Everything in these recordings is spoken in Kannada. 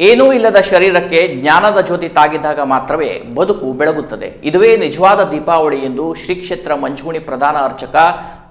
ಏನೂ ಇಲ್ಲದ ಶರೀರಕ್ಕೆ ಜ್ಞಾನದ ಜ್ಯೋತಿ ತಾಗಿದಾಗ ಮಾತ್ರವೇ ಬದುಕು ಬೆಳಗುತ್ತದೆ. ಇದುವೇ ನಿಜವಾದ ದೀಪಾವಳಿ ಎಂದು ಶ್ರೀ ಕ್ಷೇತ್ರ ಮಂಜುಗುಣಿ ಪ್ರಧಾನ ಅರ್ಚಕ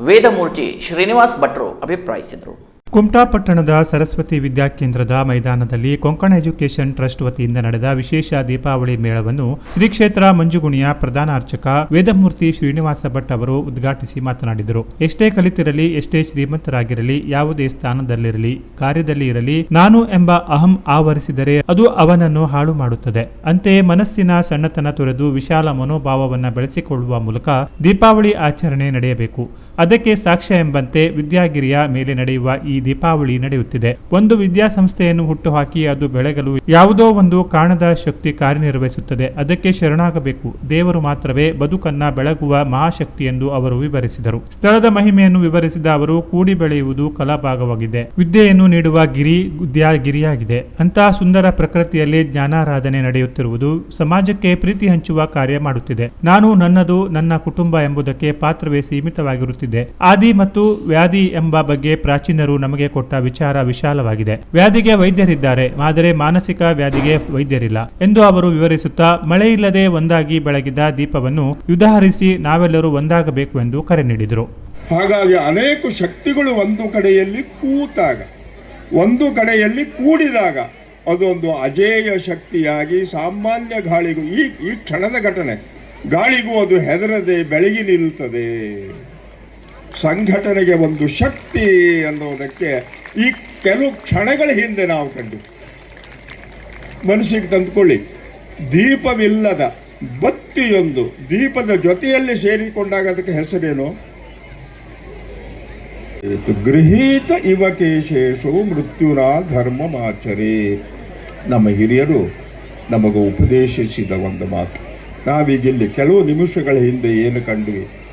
ವೇದಮೂರ್ತಿ ಶ್ರೀನಿವಾಸ್ ಭಟ್ರು ಅಭಿಪ್ರಾಯಿಸಿದರು. ಕುಮಟಾ ಪಟ್ಟಣದ ಸರಸ್ವತಿ ವಿದ್ಯಾಕೇಂದ್ರದ ಮೈದಾನದಲ್ಲಿ ಕೊಂಕಣ ಎಜುಕೇಷನ್ ಟ್ರಸ್ಟ್ ವತಿಯಿಂದ ನಡೆದ ವಿಶೇಷ ದೀಪಾವಳಿ ಮೇಳವನ್ನು ಶ್ರೀ ಕ್ಷೇತ್ರ ಮಂಜುಗುಣಿಯ ಪ್ರಧಾನ ಅರ್ಚಕ ವೇದಮೂರ್ತಿ ಶ್ರೀನಿವಾಸ ಭಟ್ ಅವರು ಉದ್ಘಾಟಿಸಿ ಮಾತನಾಡಿದರು. ಎಷ್ಟೇ ಕಲಿತಿರಲಿ, ಎಷ್ಟೇ ಶ್ರೀಮಂತರಾಗಿರಲಿ, ಯಾವುದೇ ಸ್ಥಾನದಲ್ಲಿರಲಿ, ಕಾರ್ಯದಲ್ಲಿ ಇರಲಿ, ನಾನು ಎಂಬ ಅಹಂ ಆವರಿಸಿದರೆ ಅದು ಅವನನ್ನು ಹಾಳು ಮಾಡುತ್ತದೆ. ಅಂತೆಯೇ ಮನಸ್ಸಿನ ಸಣ್ಣತನ ತೊರೆದು ವಿಶಾಲ ಮನೋಭಾವವನ್ನು ಬೆಳೆಸಿಕೊಳ್ಳುವ ಮೂಲಕ ದೀಪಾವಳಿ ಆಚರಣೆ ನಡೆಯಬೇಕು. ಅದಕ್ಕೆ ಸಾಕ್ಷ್ಯ ಎಂಬಂತೆ ವಿದ್ಯಾಗಿರಿಯ ಮೇಲೆ ನಡೆಯುವ ಈ ದೀಪಾವಳಿ ನಡೆಯುತ್ತಿದೆ. ಒಂದು ವಿದ್ಯಾಸಂಸ್ಥೆಯನ್ನು ಹುಟ್ಟುಹಾಕಿ ಅದು ಬೆಳಗಲು ಯಾವುದೋ ಒಂದು ಕಾಣದ ಶಕ್ತಿ ಕಾರ್ಯನಿರ್ವಹಿಸುತ್ತದೆ. ಅದಕ್ಕೆ ಶರಣಾಗಬೇಕು. ದೇವರು ಮಾತ್ರವೇ ಬದುಕನ್ನ ಬೆಳಗುವ ಮಹಾಶಕ್ತಿ ಎಂದು ಅವರು ವಿವರಿಸಿದರು. ಸ್ಥಳದ ಮಹಿಮೆಯನ್ನು ವಿವರಿಸಿದ ಅವರು ಕೂಡಿ ಬೆಳೆಯುವುದು ಕಲಾಭಾಗವಾಗಿದೆ. ವಿದ್ಯೆಯನ್ನು ನೀಡುವ ಗಿರಿ ವಿದ್ಯಾಗಿರಿಯಾಗಿದೆ ಅಂತಹ ಸುಂದರ ಪ್ರಕೃತಿಯಲ್ಲಿ ಜ್ಞಾನಾರಾಧನೆ ನಡೆಯುತ್ತಿರುವುದು ಸಮಾಜಕ್ಕೆ ಪ್ರೀತಿ ಹಂಚುವ ಕಾರ್ಯ ಮಾಡುತ್ತಿದೆ. ನಾನು ನನ್ನದು ನನ್ನ ಕುಟುಂಬ ಎಂಬುದಕ್ಕೆ ಪಾತ್ರವೇ ಸೀಮಿತವಾಗಿರುತ್ತಿದೆ. ಆದಿ ಮತ್ತು ವ್ಯಾಧಿ ಎಂಬ ಬಗ್ಗೆ ಪ್ರಾಚೀನರು ನಮಗೆ ಕೊಟ್ಟ ವಿಚಾರ ವಿಶಾಲವಾಗಿದೆ. ವ್ಯಾಧಿಗೆ ವೈದ್ಯರಿದ್ದಾರೆ, ಆದರೆ ಮಾನಸಿಕ ವ್ಯಾಧಿಗೆ ವೈದ್ಯರಿಲ್ಲ ಎಂದು ಅವರು ವಿವರಿಸುತ್ತಾ ಮಳೆಯಿಲ್ಲದೆ ಒಂದಾಗಿ ಬೆಳಗಿದ ದೀಪವನ್ನು ಉದಾಹರಿಸಿ ನಾವೆಲ್ಲರೂ ಒಂದಾಗಬೇಕು ಎಂದು ಕರೆ ನೀಡಿದರು. ಹಾಗಾಗಿ ಅನೇಕ ಶಕ್ತಿಗಳು ಒಂದು ಕಡೆಯಲ್ಲಿ ಕೂತಾಗ, ಒಂದು ಕಡೆಯಲ್ಲಿ ಕೂಡಿದಾಗ ಅದೊಂದು ಅಜೇಯ ಶಕ್ತಿಯಾಗಿ ಸಾಮಾನ್ಯ ಗಾಳಿಗೂ ಈ ಈ ಕ್ಷಣದ ಘಟನೆ, ಗಾಳಿಗೂ ಅದು ಹೆದರದೆ ಬೆಳಗಿ ನಿಲ್ಲುತ್ತದೆ ಸಂಘಟನೆಗೆ ಒಂದು ಶಕ್ತಿ ಅನ್ನೋದಕ್ಕೆ ಈ ಕೆಲವು ಕ್ಷಣಗಳ ಹಿಂದೆ ನಾವು ಕಂಡು ಮನಸ್ಸಿಗೆ ತಂದುಕೊಳ್ಳಿ. ದೀಪವಿಲ್ಲದ ಬತ್ತಿಯೊಂದು, ದೀಪದ ಜೊತೆಯಲ್ಲಿ ಸೇರಿಕೊಂಡಾಗ ಅದಕ್ಕೆ ಹೆಸರೇನು? ಗೃಹೀತ ಇವಕೇಶೇಷು ಮೃತ್ಯುನ ಧರ್ಮಮಾಚರೆ. ನಮ್ಮ ಹಿರಿಯರು ನಮಗೆ ಉಪದೇಶಿಸಿದ ಒಂದು ಮಾತು. ನಾವೀಗಿಲ್ಲಿ ಕೆಲವು ನಿಮಿಷಗಳ ಹಿಂದೆ ಏನು ಕಂಡ್ವಿ?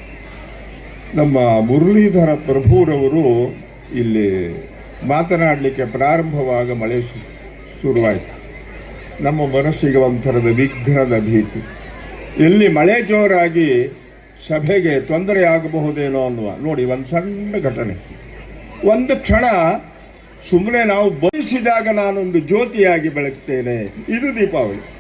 ನಮ್ಮ ಮುರಳೀಧರ ಪ್ರಭುರವರು ಇಲ್ಲಿ ಮಾತನಾಡಲಿಕ್ಕೆ ಪ್ರಾರಂಭವಾಗ ಮಳೆ ಶುರುವಾಯಿತು. ನಮ್ಮ ಮನಸ್ಸಿಗೆ ಒಂಥರದ ವಿಘ್ನದ ಭೀತಿ. ಎಲ್ಲಿ ಮಳೆ ಜೋರಾಗಿ ಸಭೆಗೆ ತೊಂದರೆ ಆಗಬಹುದೇನೋ ಅನ್ನುವ, ನೋಡಿ ಒಂದು ಸಣ್ಣ ಘಟನೆ. ಒಂದು ಕ್ಷಣ ಸುಮ್ಮನೆ ನಾವು ಬಯಸಿದಾಗ ನಾನೊಂದು ಜ್ಯೋತಿಯಾಗಿ ಬೆಳಗ್ತೇನೆ. ಇದು ದೀಪಾವಳಿ.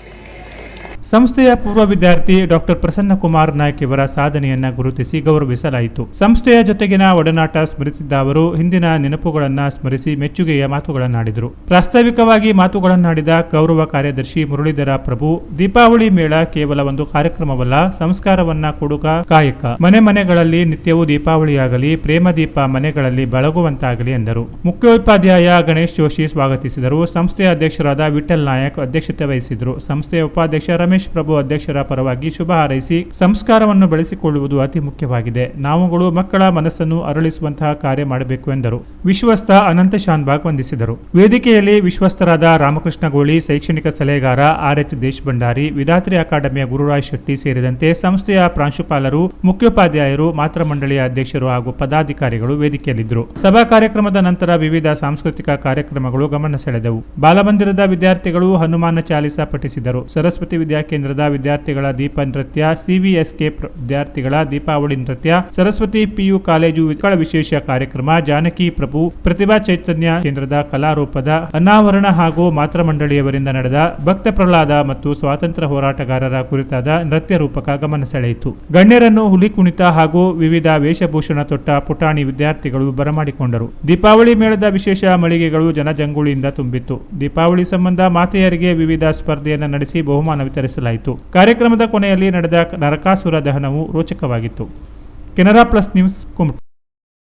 ಸಂಸ್ಥೆಯ ಪೂರ್ವ ವಿದ್ಯಾರ್ಥಿ ಡಾಕ್ಟರ್ ಪ್ರಸನ್ನ ಕುಮಾರ್ ನಾಯ್ಕ್ ಇವರ ಸಾಧನೆಯನ್ನ ಗುರುತಿಸಿ ಗೌರವಿಸಲಾಯಿತು. ಸಂಸ್ಥೆಯ ಜೊತೆಗಿನ ಒಡನಾಟ ಸ್ಮರಿಸಿದ್ದ ಅವರು ಹಿಂದಿನ ನೆನಪುಗಳನ್ನ ಸ್ಮರಿಸಿ ಮೆಚ್ಚುಗೆಯ ಮಾತುಗಳನ್ನಾಡಿದರು. ಪ್ರಾಸ್ತಾವಿಕವಾಗಿ ಮಾತುಗಳನ್ನಾಡಿದ ಗೌರವ ಕಾರ್ಯದರ್ಶಿ ಮುರಳೀಧರ ಪ್ರಭು, ದೀಪಾವಳಿ ಮೇಳ ಕೇವಲ ಒಂದು ಕಾರ್ಯಕ್ರಮವಲ್ಲ, ಸಂಸ್ಕಾರವನ್ನ ಕೊಡುಗ ಕಾಯಕ. ಮನೆ ಮನೆಗಳಲ್ಲಿ ನಿತ್ಯವೂ ದೀಪಾವಳಿಯಾಗಲಿ, ಪ್ರೇಮ ದೀಪ ಮನೆಗಳಲ್ಲಿ ಬೆಳಗುವಂತಾಗಲಿ ಎಂದರು. ಮುಖ್ಯೋಪಾಧ್ಯಾಯ ಗಣೇಶ್ ಜೋಶಿ ಸ್ವಾಗತಿಸಿದರು. ಸಂಸ್ಥೆಯ ಅಧ್ಯಕ್ಷರಾದ ವಿಠಲ್ ನಾಯಕ್ ಅಧ್ಯಕ್ಷತೆ ವಹಿಸಿದರು ಸಂಸ್ಥೆಯ ಉಪಾಧ್ಯಕ್ಷ ರಮೇಶ್ ಪ್ರಭು ಅಧ್ಯಕ್ಷರ ಪರವಾಗಿ ಶುಭ ಹಾರೈಸಿ ಸಂಸ್ಕಾರವನ್ನು ಬೆಳೆಸಿಕೊಳ್ಳುವುದು ಅತಿ ಮುಖ್ಯವಾಗಿದೆ. ನಾವುಗಳು ಮಕ್ಕಳ ಮನಸ್ಸನ್ನು ಅರಳಿಸುವಂತಹ ಕಾರ್ಯ ಮಾಡಬೇಕು ಎಂದರು. ವಿಶ್ವಸ್ತ ಅನಂತ ಶಾನ್ಬಾಗ್ ವಂದಿಸಿದರು. ವೇದಿಕೆಯಲ್ಲಿ ವಿಶ್ವಸ್ತರಾದ ರಾಮಕೃಷ್ಣ ಗೋಳಿ, ಶೈಕ್ಷಣಿಕ ಸಲಹೆಗಾರ ಆರ್ ಎಚ್ ದೇಶ್ ಭಂಡಾರಿ ಅಕಾಡೆಮಿಯ ಗುರುರಾಜ್ ಶೆಟ್ಟಿ ಸೇರಿದಂತೆ ಸಂಸ್ಥೆಯ ಪ್ರಾಂಶುಪಾಲರು, ಮುಖ್ಯೋಪಾಧ್ಯಾಯರು ಮಾತ್ರ ಮಂಡಳಿಯ ಅಧ್ಯಕ್ಷರು ಹಾಗೂ ಪದಾಧಿಕಾರಿಗಳು ವೇದಿಕೆಯಲ್ಲಿದ್ದರು. ಸಭಾ ಕಾರ್ಯಕ್ರಮದ ನಂತರ ವಿವಿಧ ಸಾಂಸ್ಕೃತಿಕ ಕಾರ್ಯಕ್ರಮಗಳು ಗಮನ ಸೆಳೆದವು. ಬಾಲಮಂದಿರದ ವಿದ್ಯಾರ್ಥಿಗಳು ಹನುಮಾನ ಚಾಲಿಸ ಪಠಿಸಿದರು. ಸರಸ್ವತಿ ವಿದ್ಯಾಕೇಂದ್ರದ ವಿದ್ಯಾರ್ಥಿಗಳ ದೀಪ ನೃತ್ಯ ಸಿವಿಎಸ್ಕೆ ವಿದ್ಯಾರ್ಥಿಗಳ ದೀಪಾವಳಿ ನೃತ್ಯ, ಸರಸ್ವತಿ ಪಿಯು ಕಾಲೇಜು ವಿಶೇಷ ಕಾರ್ಯಕ್ರಮ, ಜಾನಕಿ ಪ್ರಭು, ಪ್ರತಿಭಾ ಚೈತನ್ಯ ಕೇಂದ್ರದ ಕಲಾರೂಪದ ಅನಾವರಣ ಹಾಗೂ ಮಾತೃ ಮಂಡಳಿಯವರಿಂದ ನಡೆದ ಭಕ್ತ ಪ್ರಹ್ಲಾದ ಮತ್ತು ಸ್ವಾತಂತ್ರ್ಯ ಹೋರಾಟಗಾರರ ಕುರಿತಾದ ನೃತ್ಯ ರೂಪಕ ಗಮನ ಸೆಳೆಯಿತು. ಗಣ್ಯರನ್ನು ಹುಲಿ ಕುಣಿತ ಹಾಗೂ ವಿವಿಧ ವೇಷಭೂಷಣ ತೊಟ್ಟ ಪುಟಾಣಿ ವಿದ್ಯಾರ್ಥಿಗಳು ಬರಮಾಡಿಕೊಂಡರು. ದೀಪಾವಳಿ ಮೇಳದ ವಿಶೇಷ ಮಳಿಗೆಗಳು ಜನಜಂಗುಳಿಯಿಂದ ತುಂಬಿತ್ತು. ದೀಪಾವಳಿ ಸಂಬಂಧ ಮಾತೆಯರಿಗೆ ವಿವಿಧ ಸ್ಪರ್ಧೆಯನ್ನು ನಡೆಸಿ ಬಹುಮಾನ ವಿತರಿಸಲಾಯಿತು ಕಾರ್ಯಕ್ರಮದ ಕೊನೆಯಲ್ಲಿ ನಡೆದ ನರಕಾಸುರ ದಹನವು ರೋಚಕವಾಗಿತ್ತು. Canara plus news Kumta.